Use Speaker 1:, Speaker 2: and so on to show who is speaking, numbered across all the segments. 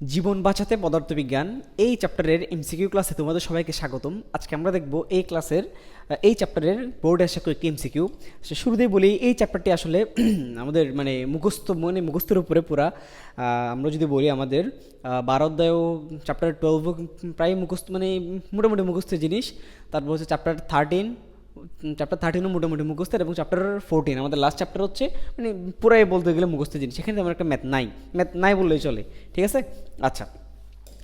Speaker 1: জীবন বাঁচাতে পদার্থবিজ্ঞান এই চ্যাপ্টারের এমসিকিউ ক্লাসে তোমাদের সবাইকে স্বাগতম। আজকে আমরা দেখব এই ক্লাসের এই চ্যাপ্টারের বোর্ডে আসা কয়েকটি এমসিকিউ সে শুরুতেই বলি এই চ্যাপ্টারটি আসলে আমাদের মানে মুখস্থ মানে মুখস্থের উপরে পুরা। আমরা যদি বলি আমাদের আহ, বারো অধ্যায় চ্যাপ্টার টুয়েলভ প্রায় মুখস্থ মানে মোটামুটি মুখস্থ জিনিস। তারপর হচ্ছে চ্যাপ্টার থার্টিন চ্যাপ্টার থার্টিনও মোটামুটি মুখস্থের এবং চ্যাপ্টার ফোরটিন আমাদের লাস্ট চ্যাপ্টার হচ্ছে মানে পুরাই বলতে গেলে মুখস্থের জিনিস। সেখানে তেমন একটা ম্যাথ নাই। ম্যাথ নাই বললেই চলে, ঠিক আছে? আচ্ছা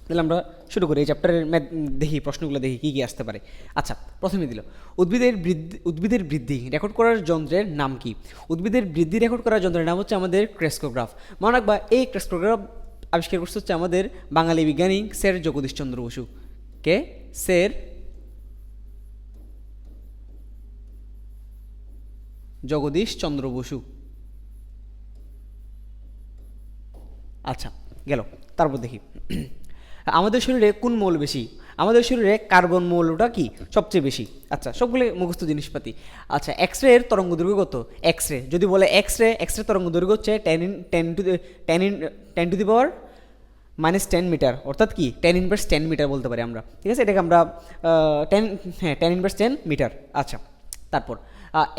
Speaker 1: তাহলে আমরা শুরু করি। এই চ্যাপ্টারের ম্যাথ দেখি, প্রশ্নগুলো দেখি, কী কী আসতে পারে। আচ্ছা প্রথমে দিল, উদ্ভিদের বৃদ্ধি উদ্ভিদের বৃদ্ধি রেকর্ড করার যন্ত্রের নাম কি? উদ্ভিদের বৃদ্ধি রেকর্ড করার যন্ত্রের নাম হচ্ছে আমাদের ক্রেস্কোগ্রাফ মনে রাখবা এই ক্রেস্কোগ্রাফ আবিষ্কার করছে হচ্ছে আমাদের বাঙালি বিজ্ঞানী স্যার জগদীশ চন্দ্র বসু। কে? স্যার জগদীশ চন্দ্র বসু। আচ্ছা গেল। তারপর দেখি। আমাদের শরীরে কোন মৌল বেশি? আমাদের শরীরে কার্বন মৌলটা কি? সবচেয়ে বেশি। আচ্ছা সবগুলো মুখস্থ জিনিসপাতি। আচ্ছা এক্স রে এর তরঙ্গ দৈর্ঘ্য কত? এক্স রে যদি বলে এক্স রে এক্স রে তরঙ্গ দৈর্ঘ্য হচ্ছে ten in ten to ten in ten to the power minus ten metre অর্থাৎ কি? টেন ইনভার্স টেন মিটার বলতে পারি আমরা। ঠিক আছে? এটাকে আমরা টেন হ্যাঁ টেন ইনভার্স টেন মিটার আচ্ছা তারপর।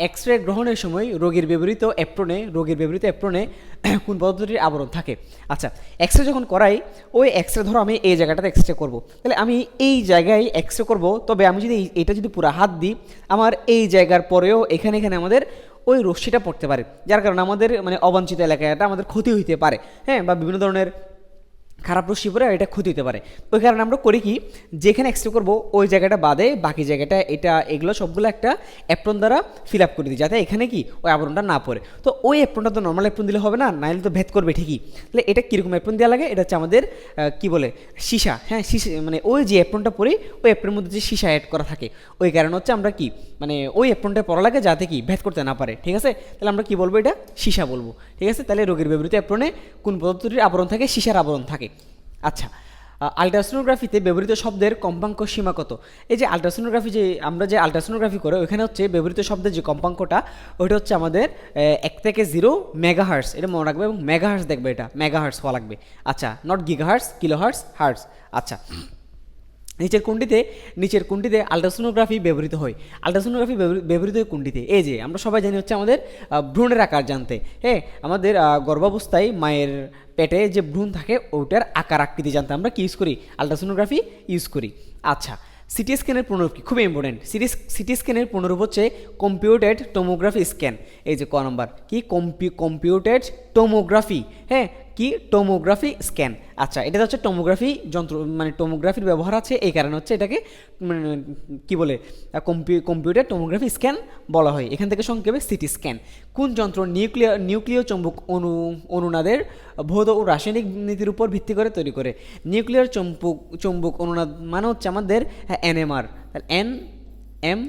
Speaker 1: এক্স রে গ্রহণের সময় রোগীর ব্যবহৃত অ্যাপ্রনে রোগীর ব্যবহৃত অ্যাপ্রনে কোন পদ্ধতির আবরণ থাকে? আচ্ছা এক্স রে যখন করাই, ওই এক্স রে ধরো আমি এই জায়গাটাতে এক্স রে করব। তাহলে আমি এই জায়গায় এক্স রে করব, তবে আমি যদি এটা যদি পুরো হাত দিই, আমার এই জায়গার পরেও এখানে এখানে আমাদের ওই রশ্মিটা পড়তে পারে। যার কারণে আমাদের মানে অবাঞ্ছিত এলাকাটা আমাদের ক্ষতি হইতে পারে। হ্যাঁ বা বিভিন্ন ধরনের খারাপ রশ্মি পরে এটা ক্ষতি হতে পারে। ওই কারণে আমরা করি কি, যেখানে এক্সরে করব, ওই জায়গাটা বাদে বাকি জায়গাটা, এটা, এগুলো সবগুলো একটা অ্যাপ্রন দ্বারা ফিল আপ করে দিই, যাতে এখানে কি ওই আবরণটা না পড়ে। তো ওই অ্যাপ্রনটা তো নর্মাল অ্যাপ্রন দিলে হবে না, নাইলে তো ভেদ করবে ঠিকই। তাহলে এটা কীরকম অ্যাপ্রন দেওয়া লাগে? এটা হচ্ছে আমাদের কি বলে, সীসা হ্যাঁ সীসা মানে ওই যে অ্যাপ্রনটা পরি, ওই অ্যাপ্রনের মধ্যে যে সীসা অ্যাড করা থাকে, ওই কারণে হচ্ছে আমরা কি মানে ওই অ্যাপ্রনটা পরা লাগে যাতে কি ভেদ করতে না পারে, ঠিক আছে? তাহলে আমরা কি বলব এটা? সীসা বলব, ঠিক আছে? তাহলে রোগীর ব্যবহৃত অ্যাপ্রনে কোন পদ্ধতির আবরণ থাকে? সীসার আবরণ থাকে। আচ্ছা আলট্রাসোনোগ্রাফিতে ব্যবহৃত শব্দের কম্পাঙ্ক সীমা কত? এই যে আলট্রাসোনোগ্রাফি যে, আমরা যে আলট্রাসোনোগ্রাফি করে ওখানে হচ্ছে ব্যবহৃত শব্দের যে কম্পাঙ্কটা, ওইটা হচ্ছে আমাদের এক থেকে জিরো মেগাহার্স এটা মনে রাখবে এবং মেগাহার্স দেখবে এটা মেগাহার্স হওয়া লাগবে। আচ্ছা নট গিগাহার্স কিলোহার্স হার্স আচ্ছা। নিচের কোনটিতে নিচের কোনটিতে আলট্রাসোনোগ্রাফি ব্যবহৃত হয়। আলট্রাসোনোগ্রাফি ব্যবহৃত হয় কোনটিতে এই যে, আমরা সবাই জানি হচ্ছে আমাদের ভ্রূণের আকার জানতে। হ্যাঁ আমাদের গর্ভাবস্থায় মায়ের পেটে যে ভ্রূণ থাকে, ওইটার আকার আকৃতি জানতে আমরা কি ইউজ করি? আলট্রাসোনোগ্রাফি ইউজ করি। আচ্ছা সিটি স্ক্যানের পুনরূপ কি? খুবই ইম্পর্টেন্ট সিটি সিটি স্ক্যানের পুনরূপ হচ্ছে কম্পিউটেড টোমোগ্রাফি স্ক্যান এই যে ক নম্বর, কি? কম্পি কম্পিউটেড টোমোগ্রাফি হ্যাঁ কি? টোমোগ্রাফি স্ক্যান আচ্ছা এটা হচ্ছে টোমোগ্রাফি যন্ত্র মানে টোমোগ্রাফির ব্যবহার আছে এই কারণে হচ্ছে এটাকে মানে, কি বলে কম্পিউটার টোমোগ্রাফি স্ক্যান বলা হয়। এখান থেকে সংক্ষেপে সিটি স্ক্যান কোন যন্ত্র নিউক্লিয়ার নিউক্লিয় চম্বুক অনু অনুনাদের ভৌত ও রাসায়নিক নীতির উপর ভিত্তি করে তৈরি করে। নিউক্লিয়ার চম্বক চৌম্বক অনুনাদ মানে হচ্ছে আমাদের এনএমআর এন এম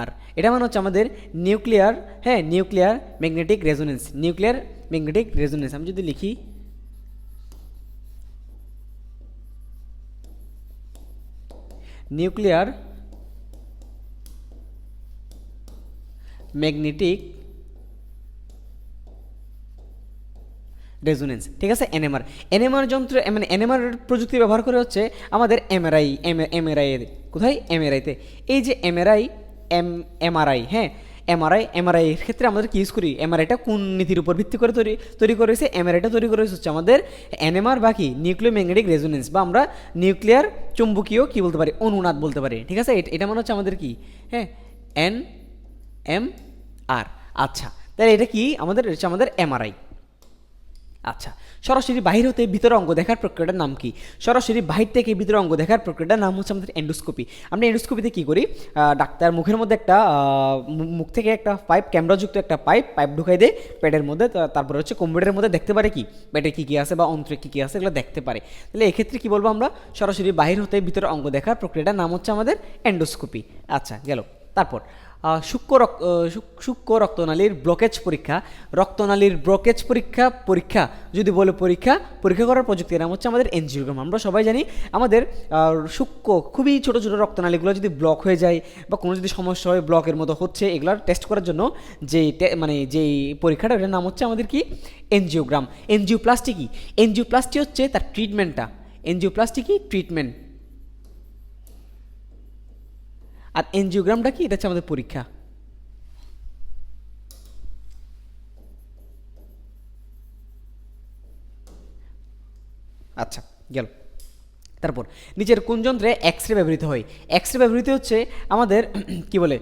Speaker 1: আর এটা মানে হচ্ছে আমাদের নিউক্লিয়ার হ্যাঁ nuclear magnetic resonance nuclear magnetic resonance আমি যদি লিখি নিউক্লিয়ার ম্যাগনেটিক রেজুনেন্স, ঠিক আছে? এনএমআর। এনএমআর যন্ত্র মানে এনএমআর প্রযুক্তি ব্যবহার করে হচ্ছে আমাদের এমআরআই, এম, এমআরআই কোথায়? এমআরআইতে। এই যে এমআরআই, এম, এমআরআই হ্যাঁ? এমআরআই এমআরআই এর ক্ষেত্রে আমাদের কি ইউজ করি এমআরআইটা কোন নীতির উপর ভিত্তি করে তৈরি তৈরি করে হয়েছে এমআরআইটা তৈরি করে হচ্ছে আমাদের এনএমআর বাকি নিউক্লিয় ম্যাগনেটিক রেজোনেন্স বা আমরা নিউক্লিয়ার চুম্বকীয় কী বলতে পারি? অনুনাদ বলতে পারি। ঠিক আছে? এটা মানে হচ্ছে আমাদের কি? হ্যাঁ? এন এম আর আচ্ছা তাহলে এটা কি? আমাদের হচ্ছে আমাদের এমআরআই আচ্ছা সরাসরি বাহির হতে ভিতরে অঙ্গ দেখার প্রক্রিয়াটার নাম কি? সরাসরি বাহির থেকে ভিতরে অঙ্গ দেখার প্রক্রিয়াটার নাম হচ্ছে আমাদের এন্ডোস্কোপি আমরা এন্ডোস্কোপিতে কী করি? ডাক্তার মুখের মধ্যে একটা মুখ থেকে একটা পাইপ ক্যামেরাযুক্ত একটা পাইপ পাইপ ঢুকাই দেয় পেটের মধ্যে। তারপরে হচ্ছে কম্পিউটারের মধ্যে দেখতে পারে কি? পেটে কী কী আছে বা অন্ত্রে কী কী আছে, এগুলো দেখতে পারে। তাহলে এক্ষেত্রে কী বলব আমরা? সরাসরি বাহির হতে ভিতরে অঙ্গ দেখার প্রক্রিয়াটার নাম হচ্ছে আমাদের এন্ডোস্কোপি আচ্ছা গেল। তারপর সূক্ষ্ম রক্ত সূক্ষ্ম রক্তনালীর ব্লকেজ পরীক্ষা। রক্তনালীর ব্লকেজ পরীক্ষা পরীক্ষা, যদি বলে পরীক্ষা পরীক্ষা করার প্রযুক্তির নাম হচ্ছে আমাদের এনজিওগ্রাম। আমরা সবাই জানি আমাদের সূক্ষ্ম খুবই ছোটো ছোটো রক্তনালীগুলো যদি ব্লক হয়ে যায় বা কোনো যদি সমস্যা হয় ব্লকের মতো হচ্ছে, এগুলোর টেস্ট করার জন্য যে মানে যেই পরীক্ষাটা এটার নাম হচ্ছে আমাদের কি? এনজিওগ্রাম। এনজিওপ্লাস্টি কি? এনজিওপ্লাস্টি হচ্ছে তার ট্রিটমেন্টটা এনজিওপ্লাস্টি কি? ট্রিটমেন্ট আর এনজিওগ্রামটা কি? এটা হচ্ছে আমাদের পরীক্ষা। আচ্ছা গেল। তারপর, নিচের কোন যন্ত্রে এক্স রে ব্যবহৃত হয়? এক্স রে ব্যবহৃত হচ্ছে আমাদের, কি বলে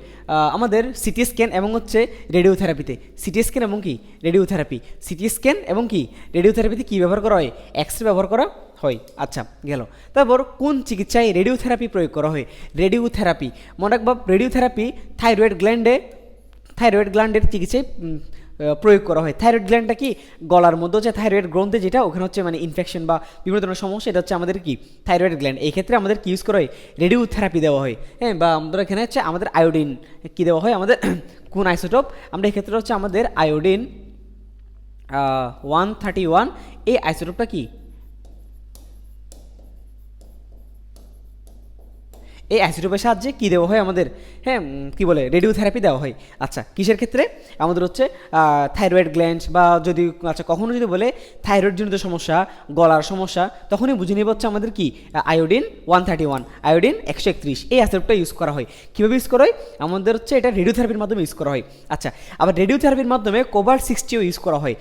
Speaker 1: আমাদের সিটি স্ক্যান এবং হচ্ছে রেডিওথেরাপিতে সিটি স্ক্যান এবং কি? রেডিওথেরাপি সিটি স্ক্যান এবং কি? রেডিওথেরাপিতে কী ব্যবহার করা হয়? এক্স রে ব্যবহার করা হয়। আচ্ছা গেল। তারপর কোন চিকিৎসায় রেডিওথেরাপি প্রয়োগ করা হয়? রেডিওথেরাপি মনে রাখবা রেডিওথেরাপি থাইরয়েড গ্ল্যান্ডে থাইরয়েড গ্ল্যান্ডের চিকিৎসায় প্রয়োগ করা হয়। থাইরয়েড গ্ল্যান্ডটা কি? গলার মধ্যে হচ্ছে থাইরয়েড গ্রন্থে যেটা, ওখানে হচ্ছে মানে ইনফেকশন বা বিভিন্ন ধরনের সমস্যা, এটা হচ্ছে আমাদের কি? থাইরয়েড গ্ল্যান্ড এই ক্ষেত্রে আমাদের কি ইউজ করা হয়? রেডিওথেরাপি দেওয়া হয়। হ্যাঁ বা আমাদের এখানে হচ্ছে আমাদের আয়োডিন কি দেওয়া হয়? আমাদের কোন আইসোটোপ আমরা এক্ষেত্রে হচ্ছে আমাদের আয়োডিন ওয়ান থার্টি ওয়ান এই আইসোটোপটা কি? এই অ্যাসিডোপের সাহায্যে কী দেওয়া হয় আমাদের? হ্যাঁ কী বলে? রেডিওথেরাপি দেওয়া হয়। আচ্ছা কিসের ক্ষেত্রে? আমাদের হচ্ছে থাইরয়েড গ্ল্যান্ড বা যদি আচ্ছা কখনও যদি বলে থাইরয়েডজনিত সমস্যা, গলার সমস্যা, তখনই বুঝে নেব হচ্ছে আমাদের কি? Iodine one thirty one iodine একশো একত্রিশ। এই অ্যাসিডটা ইউজ করা হয়। কীভাবে ইউজ করা হয়? আমাদের হচ্ছে এটা রেডিওথেরাপির মাধ্যমে ইউজ করা হয়। আচ্ছা আবার রেডিওথেরাপির মাধ্যমে কোভার সিক্সটিও ইউজ করা হয়।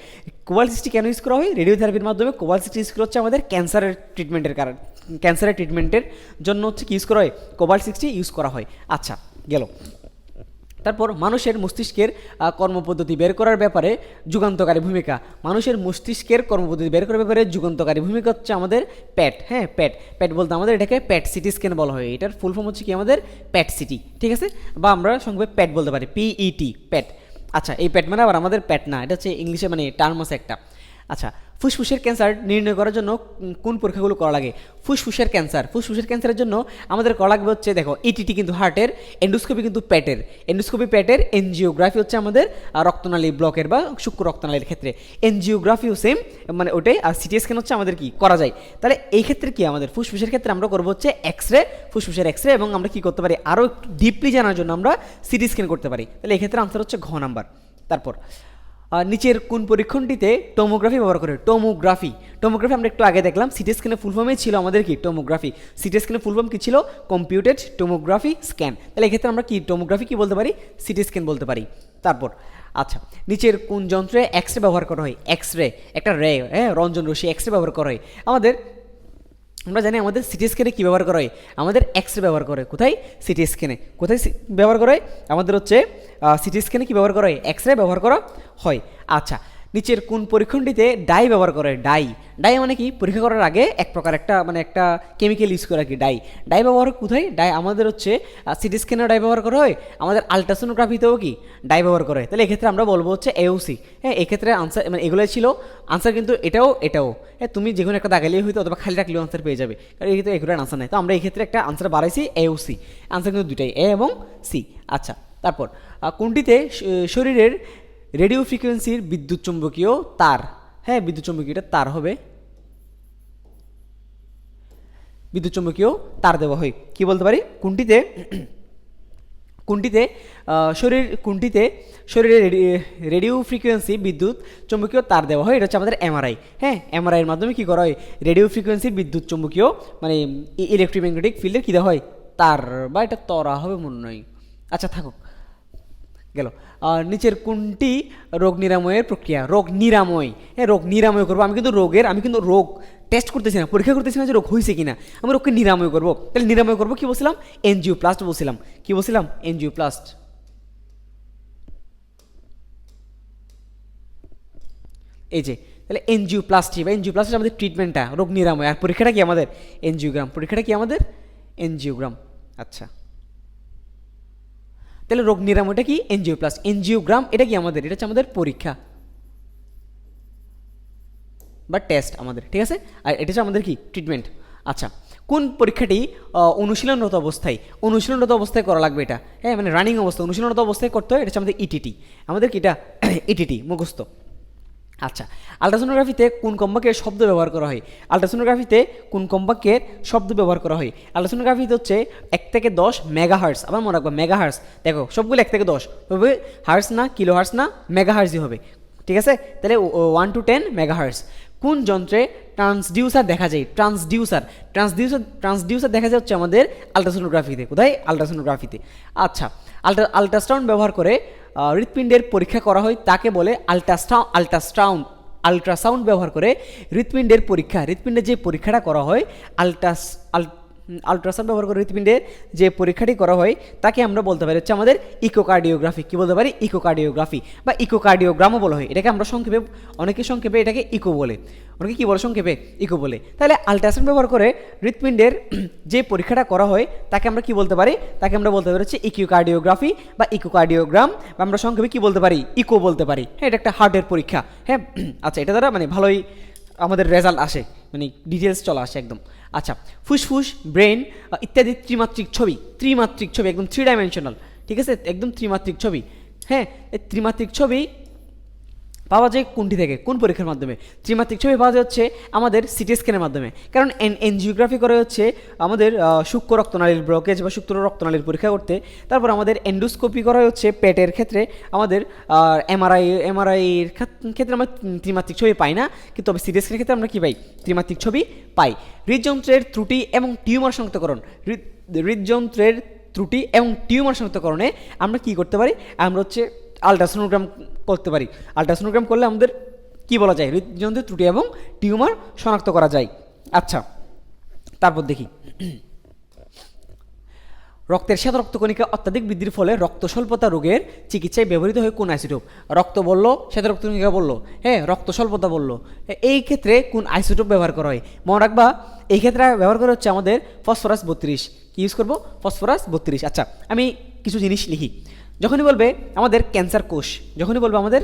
Speaker 1: কোভার সিক্সটি কেন ইউজ করা হয়? রেডিওথেরাপির মাধ্যমে কোভার সিক্সটি ইউজ করা হচ্ছে আমাদের ক্যান্সারের ট্রিটমেন্টের কারণ ক্যান্সারের ট্রিটমেন্টের জন্য হচ্ছে কি ইউজ করা হয়? কোবাল সিক্সটি ইউজ করা হয়। আচ্ছা গেল। তারপর মানুষের মস্তিষ্কের কর্মপদ্ধতি বের করার ব্যাপারে যুগান্তকারী ভূমিকা। মানুষের মস্তিষ্কের কর্মপদ্ধতি বের করার ব্যাপারে যুগান্তকারী ভূমিকা হচ্ছে আমাদের প্যাট হ্যাঁ প্যাট প্যাট বলতে আমাদের এটাকে প্যাট সিটি স্ক্যান বলা হয়। এটার ফুল ফর্ম হচ্ছে কি আমাদের প্যাট সিটি ঠিক আছে? বা আমরা সঙ্গে প্যাট বলতে পারি পিইটি প্যাট আচ্ছা এই প্যাট মানে আবার আমাদের প্যাট না, এটা হচ্ছে ইংলিশে মানে টার্ম আছে একটা। আচ্ছা ফুসফুসের ক্যান্সার নির্ণয় করার জন্য কোন পরীক্ষাগুলো করা লাগে? ফুসফুসের ক্যান্সার। ফুসফুসের ক্যান্সারের জন্য আমাদের করা লাগবে হচ্ছে, দেখো ইটিটি কিন্তু হার্টের এন্ডোস্কোপি কিন্তু পেটের এন্ডোস্কোপি পেটের এনজিওগ্রাফি হচ্ছে আমাদের রক্তনালী ব্লকের বা শুক্র রক্তনালীর ক্ষেত্রে। এনজিওগ্রাফিও সেম মানে ওটাই, আর সিটি স্ক্যান হচ্ছে আমাদের কি? করা যায়। তাহলে এই ক্ষেত্রে কি আমাদের? ফুসফুসের ক্ষেত্রে আমরা করব হচ্ছে এক্স রে ফুসফুসের এক্স রে এবং আমরা কি করতে পারি? আরও একটু ডিপলি জানার জন্য আমরা সিটি স্ক্যান করতে পারি। তাহলে এক্ষেত্রে আনসার হচ্ছে ঘ নাম্বার তারপর নিচের কোন পরীক্ষণটিতে টোমোগ্রাফি ব্যবহার করে? টোমোগ্রাফি টোমোগ্রাফি আমরা একটু আগে দেখলাম সিটি স্ক্যানের ফুল ফর্মে ছিল আমাদের কি? টোমোগ্রাফি সিটি স্ক্যানের ফুল ফর্ম কি ছিল? কম্পিউটেড টোমোগ্রাফি স্ক্যান তাহলে এক্ষেত্রে আমরা কি টোমোগ্রাফি কি বলতে পারি? সিটি স্ক্যান বলতে পারি। তারপর আচ্ছা নিচের কোন যন্ত্রে এক্স রে ব্যবহার করা হয়? এক্স রে একটা রে হ্যাঁ রঞ্জন রশ্মি এক্স রে ব্যবহার করা হয়। আমাদের, আমরা জানি আমাদের সিটি স্ক্যানে কী ব্যবহার করা হয়? আমাদের এক্স রে ব্যবহার করে কোথায়? সিটি স্ক্যানে কোথায় ব্যবহার করা হয়? আমাদের হচ্ছে সিটি স্ক্যানে কী ব্যবহার করা হয়? এক্স রে ব্যবহার করা হয়। আচ্ছা নিচের কোন পরীক্ষণটিতে ডাই ব্যবহার করে? ডাই। ডাই মানে কি? পরীক্ষা করার আগে এক প্রকার একটা মানে একটা কেমিক্যাল ইউজ করে আর কি, ডাই। ডাই ব্যবহার কোথায়? ডাই আমাদের হচ্ছে সিটি স্ক্যানেও ডাই ব্যবহার করা হয়। আমাদের আলট্রাসোনোগ্রাফিতেও কি? ডাই ব্যবহার করা। তাহলে এক্ষেত্রে আমরা বলব হচ্ছে এওসি হ্যাঁ এক্ষেত্রে আনসার মানে এগুলোই ছিল। আনসার কিন্তু এটাও এটাও। হ্যাঁ তুমি যে কোনো একটা দাগালেই হয়তো অথবা খালি রাখলেও আনসার পেয়ে যাবে। কারণ এই ক্ষেত্রে এগুলোর আনসার নাই। তো আমরা এই ক্ষেত্রে একটা আনসার বাড়াইছি এওসি আনসার কিন্তু দুটাই এ এবং সি আচ্ছা তারপর কোনটিতে শরীরের রেডিও ফ্রিকোয়েন্সির বিদ্যুৎ চুম্বকীয় তার। হ্যাঁ বিদ্যুৎ চুম্বকীয়টা তার হবে। বিদ্যুৎ চুম্বকীয় তার দেওয়া হয়। কি বলতে পারি? কোনটিতে? কোনটিতে? শরীর কোনটিতে? শরীরে রেডি- রেডিও ফ্রিকোয়েন্সি বিদ্যুৎ চুম্বকীয় তার দেওয়া হয়। এটা হচ্ছে আমাদের এমআরআই। হ্যাঁ এমআরআইয়ের মাধ্যমে কী করা হয়? রেডিও ফ্রিকোয়েন্সির বিদ্যুৎ চুম্বকীয় মানে ইলেকট্রোম্যাগনেটিক ফিল্ডের কী দেওয়া হয়? তার। বা এটা তরা হবে মনে নয় আচ্ছা থাকুক। গেল। নিচের কোনটি রোগ নিরাময়ের প্রক্রিয়া? রোগ নিরাময়। হ্যাঁ রোগ নিরাময় করব। আমি কিন্তু রোগের, আমি কিন্তু রোগ টেস্ট করতেছি না, পরীক্ষা করতেছি না যে রোগ হয়েছে কিনা। আমি রোগকে নিরাময় করব। তাহলে নিরাময় করব কি বলছিলাম? এনজিও প্লাস্ট বলছিলাম। কি বলছিলাম? এনজিও প্লাস্ট এই যে, তাহলে এনজিও প্লাস্টি বা এনজিও প্লাস্টি আমাদের ট্রিটমেন্টটা রোগ নিরাময়। আর পরীক্ষাটা কি আমাদের? এনজিওগ্রাম। পরীক্ষাটা কি আমাদের? এনজিওগ্রাম। আচ্ছা। তাহলে রোগ নিরাময়টা কি? এনজিও প্লাস এনজিওগ্রাম এটা কি আমাদের? এটা হচ্ছে আমাদের পরীক্ষা বা টেস্ট আমাদের, ঠিক আছে? আর এটা হচ্ছে আমাদের কি? ট্রিটমেন্ট। আচ্ছা কোন পরীক্ষাটি অনুশীলনরত অবস্থায়? অনুশীলনরত অবস্থায় করা লাগবে এটা? হ্যাঁ মানে রানিং অবস্থা, অনুশীলনরত অবস্থায় করতে হয়, এটা হচ্ছে আমাদের ইটিটি আমাদের কি এটা? ইটিটি মুখস্থ। আচ্ছা আলট্রাসোনোগ্রাফিতে কোন কম্পাকের শব্দ ব্যবহার করা হয়? আলট্রাসোনোগ্রাফিতে কোন কম্পাঙ্কের শব্দ ব্যবহার করা হয়? আলট্রাসোনোগ্রাফিতে হচ্ছে এক থেকে দশ মেগা হার্স আবার মনে রাখব মেগা হার্স দেখো, সবগুলো এক থেকে দশ। তবে হার্স না, কিলো হার্স না মেগা হার্সই হবে। ঠিক আছে? তাহলে one two ten megahertz কোন যন্ত্রে ট্রান্সডিউসার দেখা যায়? ট্রান্সডিউসার ট্রান্সডিউসার ট্রান্সডিউসার দেখা যাচ্ছে আমাদের আলট্রাসোনোগ্রাফিতে কোথায়? আলট্রাসোনোগ্রাফিতে আচ্ছা আলট্রা আলট্রাসাউন্ড ব্যবহার করে হৃৎপিণ্ডের পরীক্ষা করা হয়, তাকে বলে আলট্রাসাউন্ড আলট্রাসাউন্ড আলট্রাসাউন্ড ব্যবহার করে হৃৎপিণ্ডের পরীক্ষা। হৃৎপিণ্ডের যে পরীক্ষাটা করা হয় আলট্রাস আল আলট্রাসাউন্ড ব্যবহার করে হৃৎপিণ্ডের যে পরীক্ষাটি করা হয়, তাকে আমরা বলতে পারি হচ্ছে আমাদের ইকোকার্ডিওগ্রাফি কী বলতে পারি? ইকোকার্ডিওগ্রাফি বা ইকোকার্ডিওগ্রামও বলা হয়। এটাকে আমরা সংক্ষেপে, অনেকে সংক্ষেপে এটাকে ইকো বলে। অনেকে কী বলে? সংক্ষেপে ইকো বলে। তাহলে আলট্রাসাউন্ড ব্যবহার করে হৃৎপিণ্ডের যে পরীক্ষাটা করা হয়, তাকে আমরা কি বলতে পারি? তাকে আমরা বলতে পারি হচ্ছে ইকোকার্ডিওগ্রাফি বা ইকোকার্ডিওগ্রাম বা আমরা সংক্ষেপে কী বলতে পারি? ইকো বলতে পারি। হ্যাঁ এটা একটা হার্টের পরীক্ষা। হ্যাঁ আচ্ছা এটা দ্বারা মানে ভালোই আমাদের রেজাল্ট আসে। মানে ডিটেলস চলে আসে একদম। আচ্ছা ফুসফুস, ব্রেন ইত্যাদি ত্রিমাত্রিক ছবি ত্রিমাত্রিক ছবি, একদম থ্রি ডাইমেনশনাল ঠিক আছে? একদম ত্রিমাত্রিক ছবি। হ্যাঁ এই ত্রিমাত্রিক ছবি পাওয়া যায় কোনটি থেকে? কোন পরীক্ষার মাধ্যমে? ত্রিমাত্রিক ছবি পাওয়া যাচ্ছে আমাদের সিটি স্ক্যানের মাধ্যমে। কারণ এন, এনজিওগ্রাফি করে হচ্ছে আমাদের সূক্ষ্ম রক্তনালীর ব্লকেজ বা সূক্ষ্ম রক্তনালীর পরীক্ষা করতে। তারপর আমাদের এন্ডোস্কোপি করা হচ্ছে পেটের ক্ষেত্রে। আমাদের এমআরআই এমআরআইয়ের ক্ষেত্রে আমরা ত্রিমাত্রিক ছবি পাই না। কিন্তু তবে সিটি স্ক্যানের ক্ষেত্রে আমরা কী পাই? ত্রিমাত্রিক ছবি পাই। হৃদযন্ত্রের ত্রুটি এবং টিউমার শনাক্তকরণ। হৃদযন্ত্রের ত্রুটি এবং টিউমার শনাক্তকরণে আমরা কি করতে পারি? আমরা হচ্ছে আলট্রাসোনোগ্রাম করতে পারি। আলট্রাসোনোগ্রাম করলে আমাদের কি বলা যায়? হৃদযন্ত্রের ত্রুটি এবং টিউমার শনাক্ত করা যায়। আচ্ছা তারপর দেখি। রক্তের শ্বেত রক্তকণিকা অত্যাধিক বৃদ্ধির ফলে রক্ত স্বল্পতা রোগের চিকিৎসায় ব্যবহৃত হয় কোন আইসোটোপ? রক্ত বলল শ্বেত রক্তকণিকা বলল। হ্যাঁ রক্ত স্বল্পতা বলল। এই ক্ষেত্রে কোন আইসোটোপ ব্যবহার করা হয়? মনে রাখবা, এই ক্ষেত্রে ব্যবহার করা হচ্ছে আমাদের ফসফরাস বত্রিশ। কি ইউজ করব? ফসফরাস বত্রিশ। আচ্ছা আমি কিছু জিনিস লিখি। যখনই বলবে আমাদের ক্যান্সার কোষ, যখনই বলবে আমাদের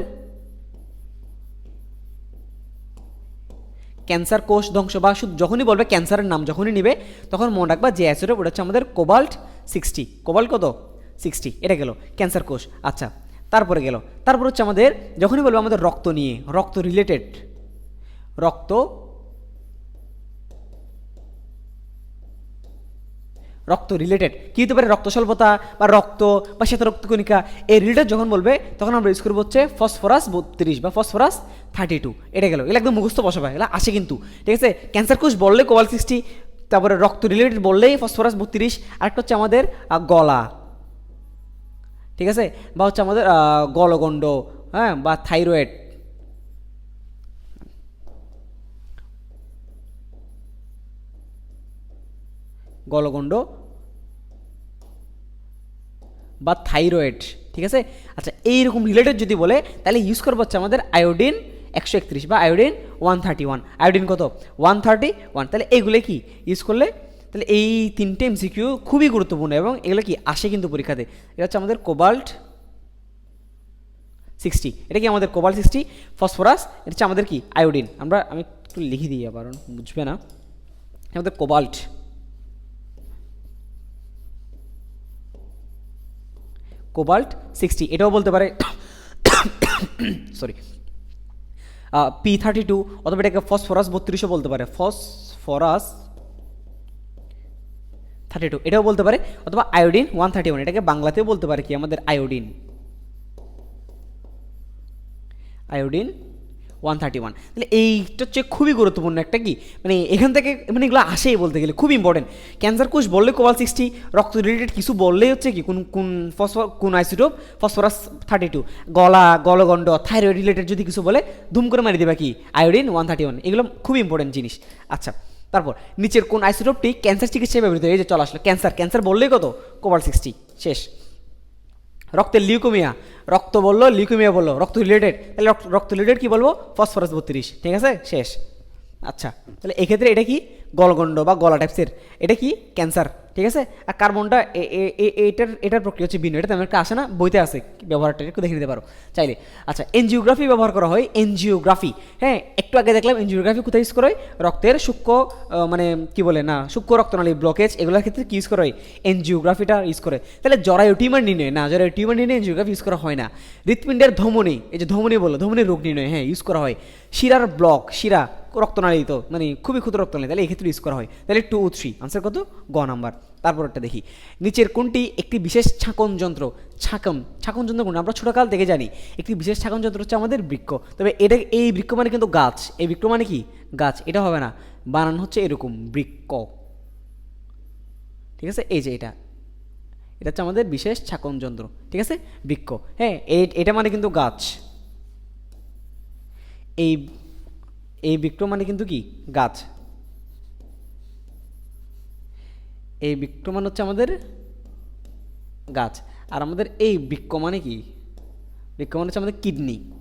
Speaker 1: ক্যান্সার কোষ ধ্বংস বা শুধু যখনই বলবে ক্যান্সারের নাম, যখনই নিবে, তখন মনে রাখবা যে অ্যাসিডে ওটা হচ্ছে আমাদের কোবাল্ট সিক্সটি। কোবাল্ট কত? সিক্সটি। এটা গেল, ক্যান্সার কোষ। আচ্ছা তারপরে গেল। তারপর হচ্ছে আমাদের, যখনই বলবে আমাদের রক্ত নিয়ে, রক্ত রিলেটেড রক্ত রক্ত রিলেটেড কী হতে পারে? রক্ত স্বল্পতা বা রক্ত বা শ্বেত রক্তকণিকা এই রিলেটেড যখন বলবে, তখন আমরা ইউজ করব হচ্ছে ফসফরাস বত্রিশ বা ফসফরাস থার্টি টু এটা গেল। এগুলো একদম মুখস্থ বসাবে এগুলো আসে কিন্তু। ঠিক আছে? ক্যান্সার কোষ বললে কোবাল সিক্সটি তারপরে রক্ত রিলেটেড বললেই ফসফরাস বত্রিশ, আরেকটা হচ্ছে আমাদের গলা। ঠিক আছে? বা হচ্ছে আমাদের গলগণ্ড হ্যাঁ? বা থাইরয়েড গলগণ্ড বা থাইরয়েড ঠিক আছে? আচ্ছা এইরকম রিলেটেড যদি বলে, তাহলে ইউজ করব হচ্ছে আমাদের আয়োডিন একশো একত্রিশ বা iodine one thirty one iodine কত? ওয়ান থার্টি ওয়ান তাহলে এইগুলো কি? ইউজ করলে, তাহলে এই তিনটে এমসিকিউ খুবই গুরুত্বপূর্ণ এবং এগুলো কি? আসে কিন্তু পরীক্ষাতে। এটা হচ্ছে আমাদের কোবাল্ট সিক্সটি এটা কি আমাদের কোবাল্ট সিক্সটি ফসফরাস এটা হচ্ছে আমাদের কি? আয়োডিন আমরা, আমি একটু লিখে দিই আবার, বুঝবে না? আমাদের কোবাল্ট কোবাল্ট সিক্সটি, এটাও বলতে পারে সরি পি থার্টি টু অথবা এটাকে ফসফরাস বত্রিশও বলতে পারে, ফসফরাস থার্টি টু এটাও বলতে পারে, অথবা আয়োডিন ওয়ান থার্টি ওয়ান এটাকে বাংলাতেও বলতে পারে কি আমাদের iodine? Iodine one thirty one. তাহলে এইটা হচ্ছে খুবই গুরুত্বপূর্ণ একটা কি? মানে এখান থেকে মানে এগুলো আসেই বলতে গেলে খুব ইম্পর্টেন্ট ক্যান্সার কোষ বললে কোবাল সিক্সটি, রক্ত রিলেটেড কিছু বললেই হচ্ছে কি? কোন কোন ফসফর কোন আইসোটোপ ফসফরাস থার্টি টু গলা, গলগণ্ড থাইরয়েড রিলেটেড যদি কিছু বলে, ধুম করে মারি দেবা কি? আয়োডিন ওয়ান থার্টি ওয়ান এগুলো খুব ইম্পর্টেন্ট জিনিস। আচ্ছা তারপর নিচের কোন আইসোটোপটি ক্যান্সার চিকিৎসায় ব্যবহৃত? এই যে চলে আসলো, ক্যান্সার। ক্যান্সার বললেই কত? কোবাল সিক্সটি। শেষ। রক্তের লিউকোমিয়া রক্ত বলল লিউকোমিয়া বলল। রক্ত রিলেটেড তাহলে রক্ত রিলেটেড কী বলব? ফসফরাস বত্রিশ। ঠিক আছে? শেষ। আচ্ছা তাহলে এক্ষেত্রে এটা কি? গলগণ্ড বা গলা টাইপসের এটা কি? ক্যান্সার ঠিক আছে? আর কার্বনটা এটার এটার প্রক্রিয়া হচ্ছে ভিন্ন এটা তেমন একটা আসে না, বইতে কি ব্যবহারটা একটু দেখে নিতে পারো। চাইলে। আচ্ছা এনজিওগ্রাফি ব্যবহার করা হয়, এনজিওগ্রাফি। হ্যাঁ একটু আগে দেখলাম এনজিওগ্রাফি কোথায় ইউজ করা হয়? রক্তের সূক্ষ্ম মানে কি বলে না, সূক্ষ্ম রক্তনালী ব্লকেজ এগুলোর ক্ষেত্রে কি ইউজ করা হয়? এনজিওগ্রাফিটা ইউজ করে। তাহলে জরায়ু টিউমার নির্ণয়। না, জরায়ু টিউমার নির্ণয় এনজিওগ্রাফি ইউজ করা হয় না। হৃৎপিণ্ডের ধমনী, এই যে ধমনী বলল, ধমনী রোগ নির্ণয় হ্যাঁ ইউজ করা হয়। শিরার ব্লক শিরা। রক্তনালী তো মানে খুবই ক্ষুদ্র রক্তনালী, তাহলে এক্ষেত্রে ইউজ করা হয়। তাহলে টু থ্রি আনসার কত? গ নাম্বার তারপর একটা দেখি। নিচের কোনটি একটি বিশেষ ছাকন যন্ত্র? ছাকন ছাকন যন্ত্র কোনটা? আমরা ছোটকাল থেকে জানি। একটি বিশেষ ছাকন যন্ত্র হচ্ছে আমাদের বৃক্ষ তবে এটা, এই বৃক্ষ মানে কিন্তু গাছ। এই বৃক্ষ মানে কি? গাছ। এটা হবে না। বানান হচ্ছে এরকম বৃক্ষ ঠিক আছে? এই যে এটা। এটা হচ্ছে আমাদের বিশেষ ছাকন যন্ত্র। ঠিক আছে? বৃক্ষ হ্যাঁ এটা মানে কিন্তু গাছ। এই এই বৃক্ষ মানে কিন্তু কি? গাছ। এই বৃক্ষ মানে হচ্ছে আমাদের গাছ। আর আমাদের এই বৃক্ষ মানে কি? বৃক্ষ মানে হচ্ছে আমাদের কিডনি।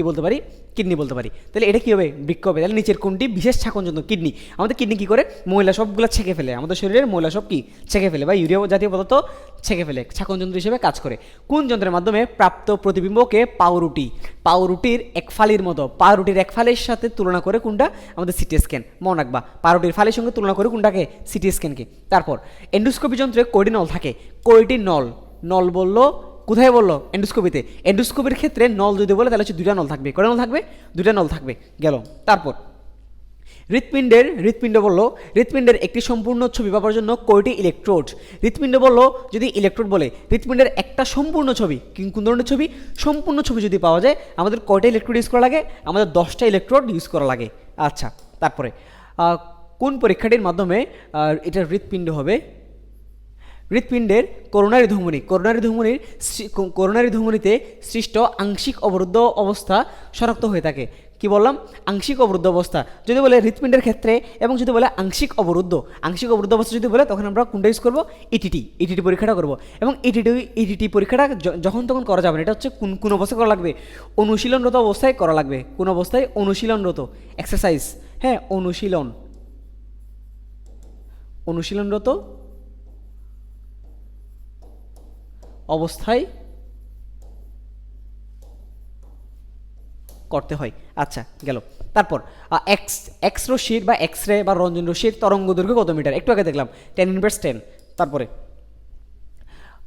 Speaker 1: কি বলতে পারি? কিডনি বলতে পারি। তাহলে এটা কী হবে বৃক্ষ হবে? তাহলে নিচের কোনটি? বিশেষ ছাকন যন্ত্র, কিডনি। আমাদের কিডনি কী করে? ময়লা সবগুলো ছেঁকে ফেলে। আমাদের শরীরের ময়লা সব কি? ছেঁকে ফেলে বা ইউরিয়া জাতীয় পদার্থ ছেঁকে ফেলে। ছাকন যন্ত্র হিসেবে কাজ করে। কোন যন্ত্রের মাধ্যমে প্রাপ্ত প্রতিবিম্বকে পাউরুটি? পাউরুটির এক ফালির মতো। পাউরুটির এক ফালির সাথে তুলনা করে কোনটা? আমাদের সিটি স্ক্যান। মনে রাখবা, পাউরুটির ফালির সঙ্গে তুলনা করে কোনটাকে? সিটি স্ক্যানকে। তারপর, এন্ডোস্কোপি যন্ত্রে কয়টি নল থাকে। কয়টি নল নল বলল কোথায় বলল? এন্ডোস্কোপিতে। এন্ডোস্কোপির ক্ষেত্রে নল যদি বলে, তাহলে হচ্ছে দুইটা নল থাকবে। কয়টা নল থাকবে? দুইটা নল থাকবে। গেল। তারপর। হৃৎপিণ্ডের, হৃৎপিণ্ড বলল, হৃৎপিণ্ডের একটি সম্পূর্ণ ছবি পাওয়ার জন্য কয়টি ইলেকট্রোড? হৃৎপিণ্ড বলল, যদি ইলেকট্রোড বলে, হৃৎপিণ্ডের একটা সম্পূর্ণ ছবি কোন ধরনের ছবি? সম্পূর্ণ ছবি যদি পাওয়া যায়, আমাদের কয়টা ইলেকট্রোড ইউজ করা লাগে? আমাদের দশটা ইলেকট্রোড ইউজ করা লাগে। আচ্ছা তারপরে কোন পরীক্ষাটির মাধ্যমে এটা হৃৎপিণ্ড হবে? হৃৎপিণ্ডের করোনারি ধমনী। করোনারি ধমনীর করোনারি ধমনীতে সৃষ্ট আংশিক অবরুদ্ধ অবস্থা শনাক্ত হয়ে থাকে। কি বললাম? আংশিক অবরুদ্ধ অবস্থা। যদি বলে হৃৎপিণ্ডের ক্ষেত্রে এবং যদি বলে আংশিক অবরুদ্ধ আংশিক অবরুদ্ধ অবস্থা যদি বলে, তখন আমরা কোনটা ইউজ করব? ইটিটি ইটিটি পরীক্ষাটা করব। এবং ইটিটি ইটিটি পরীক্ষাটা যখন তখন করা যাবে না। এটা হচ্ছে কোন কোন অবস্থায় করা লাগবে? অনুশীলনরত অবস্থায় করা লাগবে। কোন অবস্থায়? অনুশীলনরত। এক্সারসাইজ হ্যাঁ অনুশীলন। অনুশীলনরত অবস্থায় করতে হয়। আচ্ছা গেল। তারপর এক্স এক্স রশ্মির বা এক্স রে বা রঞ্জন রশ্মির তরঙ্গ দৈর্ঘ্য কত মিটার? একটু আগে দেখলাম। টেন ইনভার্স টেন তারপরে,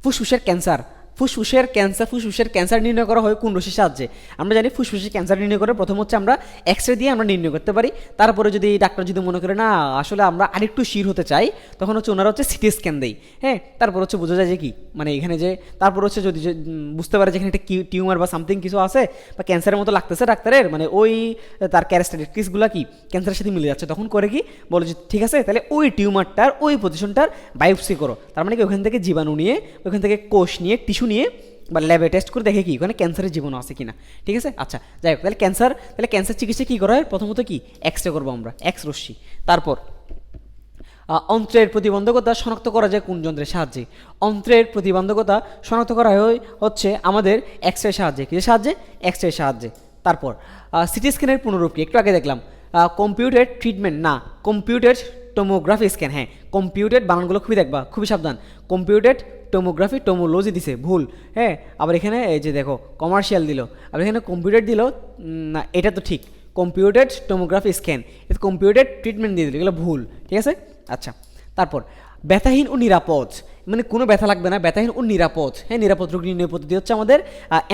Speaker 1: ফুসফুসের ক্যান্সার। ফুসফুসের ক্যান্সার ফুসফুসের ক্যান্সার নির্ণয় করা হয় কোন রশ্মির সাহায্যে? আমরা জানি ফুসফুসের ক্যান্সার নির্ণয় করে প্রথম হচ্ছে আমরা এক্স রে দিয়ে আমরা নির্ণয় করতে পারি। তারপরে যদি ডাক্তার যদি মনে করে, না, আসলে আমরা আরেকটু শির হতে চাই, তখন হচ্ছে ওনারা হচ্ছে সিটি স্ক্যান দেয়। হ্যাঁ? তারপর হচ্ছে বোঝা যায় যে কি? মানে এখানে যে, তারপর হচ্ছে যদি বুঝতে পারে যে এখানে একটা টিউমার বা সামথিং কিছু আছে বা ক্যান্সারের মতো লাগতেছে ডাক্তারের মানে ওই তার ক্যারেস্টারিটিক্সগুলো কি? ক্যান্সারের সাথে মিলে যাচ্ছে। তখন করে কি? বলে যে, ঠিক আছে, তাহলে ওই টিউমারটার, ওই পজিশনটার বায়োপসি করো। তার মানে কি? ওখান থেকে জীবাণু নিয়ে, ওখান থেকে কোষ নিয়ে টিস্যু নিয়ে বা ল্যাবে টেস্ট করে দেখে কি, ওখানে ক্যান্সারের জীবন আছে কিনা। ঠিক আছে? আচ্ছা যাই হোক, তাহলে ক্যান্সার তাহলে ক্যান্সার চিকিৎসা কী করা হয়? প্রথমত কি? এক্স রে করব আমরা এক্স রশ্মি। তারপর অন্ত্রের প্রতিবন্ধকতা শনাক্ত করা যায় কোন যন্ত্রের সাহায্যে? অন্ত্রের প্রতিবন্ধকতা শনাক্ত করা হয় হচ্ছে আমাদের এক্স রে সাহায্যে। কিসের সাহায্যে? এক্স রে সাহায্যে। তারপর সিটি স্ক্যানের পুনরূপ কি একটু আগে দেখলাম কম্পিউটার ট্রিটমেন্ট না কম্পিউটার টোমোগ্রাফি স্ক্যান হ্যাঁ কম্পিউটার বানানগুলো খুবই দেখবা, খুবই সাবধান। কম্পিউটার টোমোগ্রাফি টোমোলজি দিছে, ভুল। হ্যাঁ আবার এখানে এই যে দেখো কমার্শিয়াল দিল। আবার এখানে কম্পিউটার দিল না, এটা তো ঠিক। কম্পিউটার টোমোগ্রাফি স্ক্যান এটা কম্পিউটার ট্রিটমেন্ট দিয়ে দিল, এগুলো ভুল, ঠিক আছে? আচ্ছা তারপর ব্যথাহীন ও নিরাপদ। মানে কোনো ব্যথা লাগবে না, ব্যথাহীন ও নিরাপদ। হ্যাঁ নিরাপদ রোগ নির্ণয় পদ্ধতি হচ্ছে আমাদের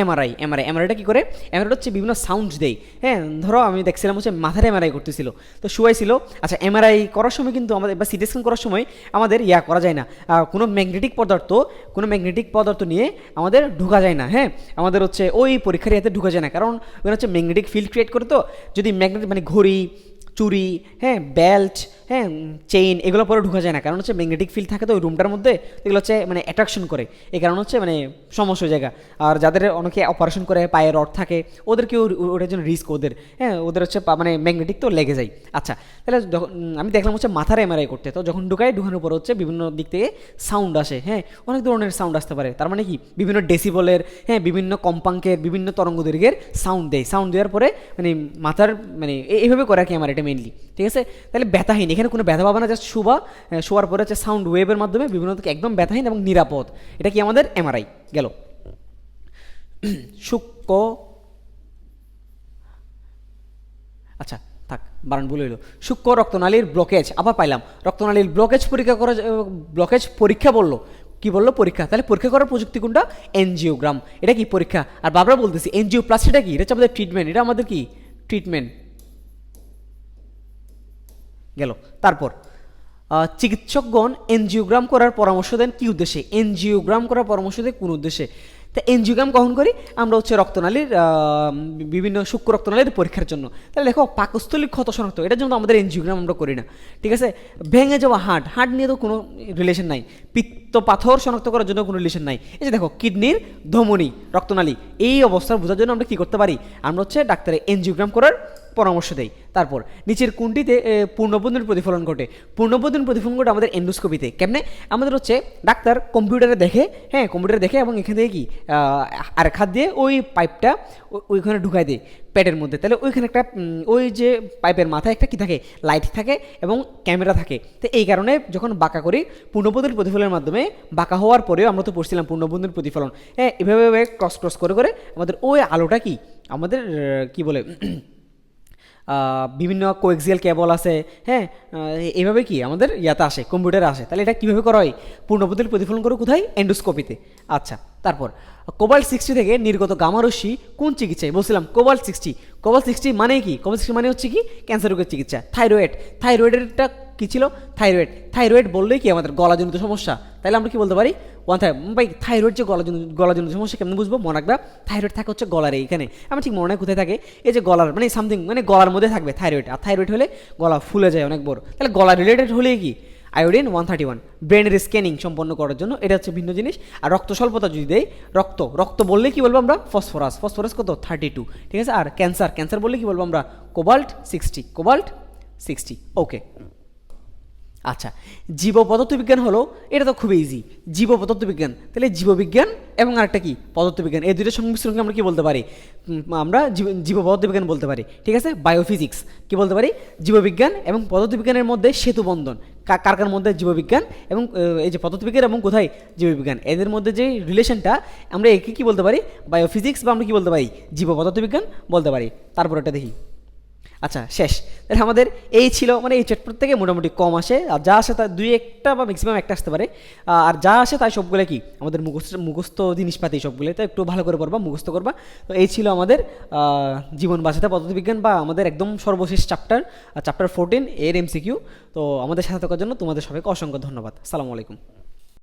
Speaker 1: এমআরআই এমআরআই এমআরআইটা কী করে? এমআরআই হচ্ছে বিভিন্ন সাউন্ড দেয়। হ্যাঁ ধরো আমি দেখছিলাম হচ্ছে মাথার এমআরআই করতেছিল। তো শুয়াইছিল আচ্ছা এমআরআই করার সময় কিন্তু আমাদের, বা সিটি স্ক্যান করার সময় আমাদের ইয়া করা যায় না। কোনো ম্যাগনেটিক পদার্থ, কোনো ম্যাগনেটিক পদার্থ নিয়ে আমাদের ঢোকা যায় না। হ্যাঁ আমাদের হচ্ছে ওই পরীক্ষার ইয়াতে ঢুকা যায় না। কারণ ওখানে হচ্ছে ম্যাগনেটিক ফিল্ড ক্রিয়েট করে তো, যদি ম্যাগনেটিক মানে ঘড়ি চুরি হ্যাঁ বেল্ট হ্যাঁ চেইন এগুলো পরে ঢোকা যায় না। কারণ হচ্ছে ম্যাগনেটিক ফিল্ড থাকে তো, ওই রুমটার মধ্যে এগুলো হচ্ছে মানে অ্যাট্রাকশন করে। এই কারণ হচ্ছে মানে সমস্যা জায়গা। আর যাদের অনেকে অপারেশন করে, পায়ে রড থাকে ওদেরকেও ওটার জন্য রিস্ক ওদের। হ্যাঁ ওদের হচ্ছে মানে ম্যাগনেটিক তো লেগে যায়। আচ্ছা তাহলে যখন আমি দেখলাম হচ্ছে মাথার এমআরআই করতে। তো যখন ঢুকায় ঢুকানোর পর হচ্ছে বিভিন্ন দিক থেকে সাউন্ড আসে হ্যাঁ অনেক ধরনের সাউন্ড আসতে পারে। তার মানে কি? বিভিন্ন ডেসিবলের হ্যাঁ বিভিন্ন কম্পাঙ্কের বিভিন্ন তরঙ্গ দৈর্ঘ্যের সাউন্ড দেয়। সাউন্ড দেওয়ার পরে মানে মাথার মানে এইভাবে করে কি আমার মেনলি ঠিক আছে? তাহলে ব্যথাহীন এখানে কোনো ব্যথা পাবে না জাস্ট আহ, শোয়ার পরে হচ্ছে সাউন্ড ওয়েভের মাধ্যমে বিভিন্ন একদম ব্যথাহীন এবং নিরাপদ। এটা কি আমাদের? এমআরআই গেল। শুক্র আচ্ছা থাক বারণ ভুল হইল। সূক্ষ্ম রক্তনালীর ব্লকেজ আবার পাইলাম। রক্তনালীর ব্লকেজ পরীক্ষা করা ব্লকেজ পরীক্ষা বলল। কি বলল? পরীক্ষা। তাহলে পরীক্ষা করার প্রযুক্তি কোনটা? এনজিওগ্রাম এটা কি পরীক্ষা? আর বারবার বলতেছি এনজিও প্লাস এটা কি? এটা হচ্ছে আমাদের ট্রিটমেন্ট এটা আমাদের কি? ট্রিটমেন্ট গেল। তারপর চিকিৎসকগণ এনজিওগ্রাম করার পরামর্শ দেন কী উদ্দেশ্যে? এনজিওগ্রাম করার পরামর্শ দেন কোন উদ্দেশ্যে? তা এনজিওগ্রাম কখন করি আমরা হচ্ছে রক্তনালীর বিভিন্ন সূক্ষ্ম রক্তনালীর পরীক্ষার জন্য। তাহলে দেখো, পাকস্থলীর ক্ষত শনাক্ত এটার জন্য আমাদের এনজিওগ্রাম আমরা করি না। ঠিক আছে? ভেঙে যাওয়া হার্ট হার্ট নিয়ে তো কোনো রিলেশন নাই। পিত্ত পাথর শনাক্ত করার জন্য কোনো রিলেশন নাই। এই যে দেখো, কিডনির ধমনী, রক্তনালী, এই অবস্থা বোঝার জন্য আমরা কি করতে পারি? আমরা হচ্ছে ডাক্তারের এনজিওগ্রাম করার পরামর্শ দেয় তারপর নিচের এ, পূর্ণবন্ধন প্রতিফলন ঘটে। পূর্ণবন্ধন প্রতিফলন ঘটে আমাদের এন্ডোস্কোপিতে কেমনে? আমাদের হচ্ছে ডাক্তার কম্পিউটারে দেখে হ্যাঁ কম্পিউটারে দেখে এবং এখান থেকে কি আর হাত দিয়ে ওই পাইপটা ওইখানে ঢুকাই দেয় পেটের মধ্যে। তাহলে ওইখানে একটা ওই যে পাইপের মাথায় একটা কি থাকে? লাইট থাকে এবং ক্যামেরা থাকে। তো এই কারণে যখন বাঁকা করি পূর্ণবন্ধন প্রতিফলনের মাধ্যমে বাঁকা হওয়ার পরেও আমরা তো পড়ছিলাম পূর্ণবন্ধন প্রতিফলন। হ্যাঁ এভাবে ক্রস ক্রস করে করে আমাদের ওই আলোটা কি? আমাদের কি বলে? বিভিন্ন কোএক্সিয়াল কেবল আছে হ্যাঁ? এইভাবে কি আমাদের ইয়াতে আসে কম্পিউটারে আসে। তাহলে এটা কীভাবে করা হয়? পূর্ণবদল প্রতিফলন করে কোথায়? এন্ডোস্কোপিতে আচ্ছা তারপর কোবাল্ট সিক্সটি থেকে নির্গত গামারশ্মি কোন চিকিৎসায়? বলছিলাম কোবাল্ট সিক্সটি কোবাল্ট সিক্সটি মানে কি? কোবাল্ট সিক্সটি মানে হচ্ছে কি? ক্যান্সার রোগের চিকিৎসা। থাইরয়েড থাইরয়েডেরটা কী ছিল? থাইরয়েড থাইরয়েড বললেই কি আমাদের গলাজনিত সমস্যা? তাহলে আমরা কি বলতে পারি? ওয়ান থাই ভাই থাইরয়েড যে গলাজনিত গলাজনিত সমস্যা, কেমন বুঝব? মনে রাখবা থাইরয়েড থাকে হচ্ছে গলার এইখানে আমার ঠিক মনে হয় কোথায় থাকে। এই যে গলার মানে সামথিং মানে গলার মধ্যে থাকবে থাইরয়েড আর থাইরয়েড হলে গলা ফুলে যায় অনেক বড়। তাহলে গলা রিলেটেড হলেই কি? আয়োডিন ওয়ান থার্টি ওয়ান ব্রেনের স্ক্যানিং সম্পন্ন করার জন্য এটা হচ্ছে ভিন্ন জিনিস। আর রক্ত স্বল্পতা যদি দেয় রক্ত রক্ত বললে কি বলব আমরা? ফসফরাস ফসফরাস কত? থার্টি টু ঠিক আছে? আর ক্যান্সার ক্যান্সার বললে কি বলব আমরা? Cobalt sixty cobalt sixty okay আচ্ছা জীব পদার্থবিজ্ঞান হলো, এটা তো খুবই ইজি জীব পদার্থবিজ্ঞান তাহলে জীববিজ্ঞান এবং আরেকটা কি? পদার্থবিজ্ঞান এই দুটো সংমিশ্রণকে আমরা কি বলতে পারি? আমরা জীব- পদার্থবিজ্ঞান বলতে পারি। ঠিক আছে? বায়োফিজিক্স কি বলতে পারি? জীববিজ্ঞান এবং পদার্থবিজ্ঞানের মধ্যে সেতু বন্ধন। কা- কার কার মধ্যে? জীববিজ্ঞান এবং এই যে পদার্থবিজ্ঞান এবং কোথায় জীববিজ্ঞান এদের মধ্যে যে রিলেশনটা আমরা একে কি বলতে পারি? বায়োফিজিক্স বা আমরা কি বলতে পারি? জীব পদার্থবিজ্ঞান বলতে পারি। তারপর এটা দেখি। আচ্ছা শেষ। তাহলে আমাদের এই ছিল মানে এই চ্যাপ্টার থেকে মোটামুটি কম আসে। আর যা আসে তা দুই একটা বা ম্যাক্সিমাম একটা আসতে পারে। আর যা আসে তাই সবগুলো কি? আমাদের মুখস্থ মুখস্থ জিনিসপাতি সবগুলো তো একটু ভালো করে করবা মুখস্থ করবা। তো এই ছিল আমাদের জীবন বাঁচাতে পদ্ধতিবিজ্ঞান বা আমাদের একদম সর্বশেষ চ্যাপ্টার চ্যাপ্টার ফোরটিন এর এমসিকিউ তো আমাদের সাথে থাকার জন্য তোমাদের সবাইকে অসংখ্য ধন্যবাদ। সালামু আলাইকুম।